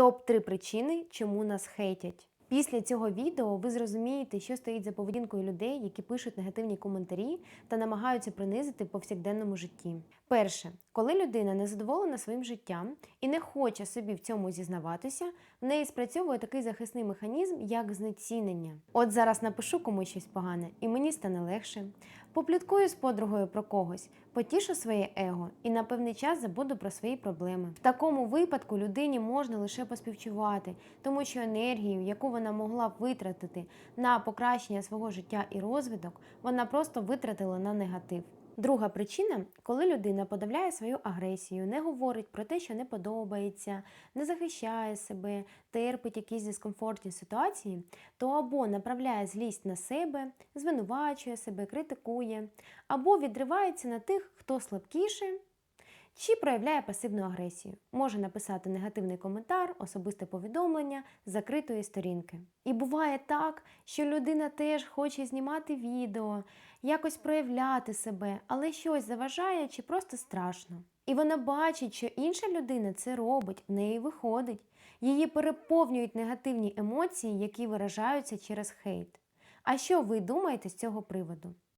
Топ-3 причини, чому нас хейтять. Після цього відео ви зрозумієте, що стоїть за поведінкою людей, які пишуть негативні коментарі та намагаються принизити в повсякденному житті. Перше, коли людина не задоволена своїм життям і не хоче собі в цьому зізнаватися, в неї спрацьовує такий захисний механізм, як знецінення. От зараз напишу комусь щось погане, і мені стане легше. Попліткую з подругою про когось, потішу своє его і на певний час забуду про свої проблеми. В такому випадку людині можна лише поспівчувати, тому що енергію, яку вона могла б витратити на покращення свого життя і розвиток, вона просто витратила на негатив. Друга причина, коли людина подавляє свою агресію, не говорить про те, що не подобається, не захищає себе, терпить якісь дискомфортні ситуації, то або направляє злість на себе, звинувачує себе, критикує, або відривається на тих, хто слабкіше, чи проявляє пасивну агресію. Може написати негативний коментар, особисте повідомлення закритої сторінки. І буває так, що людина теж хоче знімати відео, якось проявляти себе, але щось заважає чи просто страшно. І вона бачить, що інша людина це робить, в неї виходить. Її переповнюють негативні емоції, які виражаються через хейт. А що ви думаєте з цього приводу?